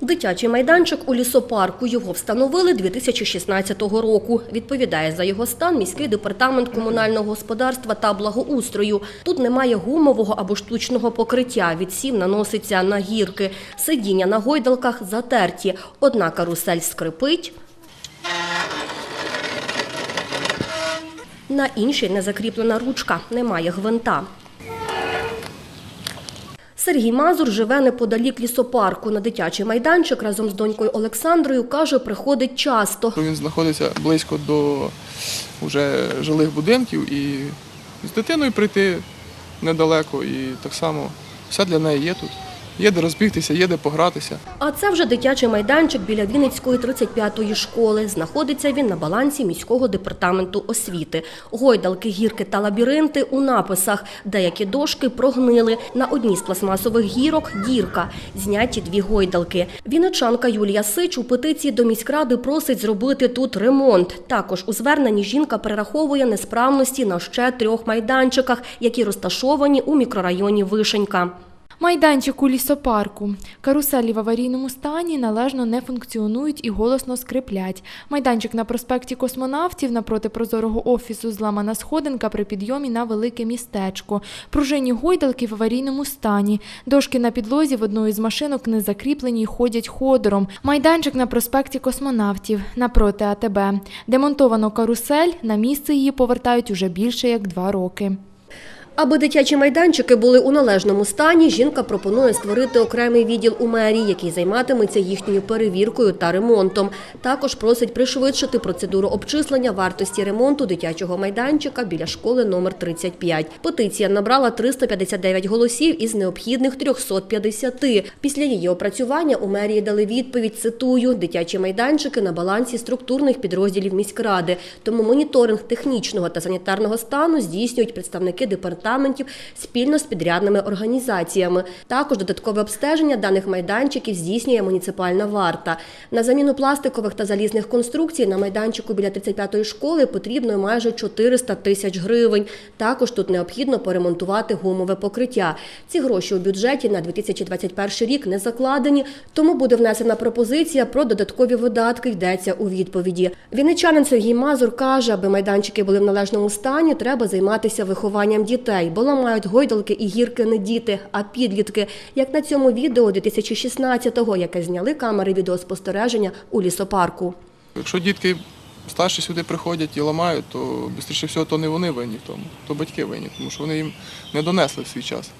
Дитячий майданчик у лісопарку. Його встановили 2016 року. Відповідає за його стан міський департамент комунального господарства та благоустрою. Тут немає гумового або штучного покриття. Відсів наноситься на гірки. Сидіння на гойдалках затерті. Одна карусель скрипить. На іншій не закріплена ручка, немає гвинта. Сергій Мазур живе неподалік лісопарку. На дитячий майданчик разом з донькою Олександрою, каже, приходить часто. Він знаходиться близько до вже жилих будинків і з дитиною прийти недалеко. І так само все для неї є тут. Є де розбігтися, є де погратися. А це вже дитячий майданчик біля Вінницької 35-ї школи. Знаходиться він на балансі міського департаменту освіти. Гойдалки, гірки та лабіринти у написах. Деякі дошки прогнили. На одній з пластмасових гірок дірка. Зняті дві гойдалки. Вінничанка Юлія Сич у петиції до міськради просить зробити тут ремонт. Також у зверненні жінка перераховує несправності на ще трьох майданчиках, які розташовані у мікрорайоні Вишенька. Майданчик у лісопарку. Каруселі в аварійному стані належно не функціонують і голосно скриплять. Майданчик на проспекті космонавтів напроти прозорого офісу зламана сходинка при підйомі на велике містечко. Пружинні гойдалки в аварійному стані. Дошки на підлозі в одної з машинок не закріплені і ходять ходором. Майданчик на проспекті космонавтів напроти АТБ. Демонтовано карусель. На місце її повертають уже більше як два роки. Аби дитячі майданчики були у належному стані, жінка пропонує створити окремий відділ у мерії, який займатиметься їхньою перевіркою та ремонтом. Також просить пришвидшити процедуру обчислення вартості ремонту дитячого майданчика біля школи номер 35. Петиція набрала 359 голосів із необхідних 350. Після її опрацювання у мерії дали відповідь, цитую, дитячі майданчики на балансі структурних підрозділів міськради. Тому моніторинг технічного та санітарного стану здійснюють представники департаментів спільно з підрядними організаціями. Також додаткове обстеження даних майданчиків здійснює муніципальна варта. На заміну пластикових та залізних конструкцій на майданчику біля 35-ї школи потрібно майже 400 тисяч гривень. Також тут необхідно поремонтувати гумове покриття. Ці гроші у бюджеті на 2021 рік не закладені, тому буде внесена пропозиція про додаткові видатки, йдеться у відповіді. Вінничанин Сергій Мазур каже, аби майданчики були в належному стані, треба займатися вихованням дітей, бо ламають гойдалки і гірки не діти, а підлітки, як на цьому відео 2016-го, яке зняли камери відеоспостереження у лісопарку. Якщо дітки старші сюди приходять і ламають, то швидше всього то не вони винні в тому, то батьки винні, тому що вони їм не донесли в свій час.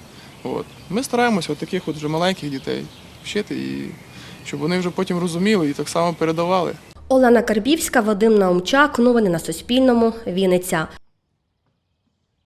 От. Ми стараємося от таких от вже маленьких дітей вчити, і щоб вони вже потім розуміли і так само передавали. Олена Карбівська, Вадим Наумчак. Новини на Суспільному. Вінниця.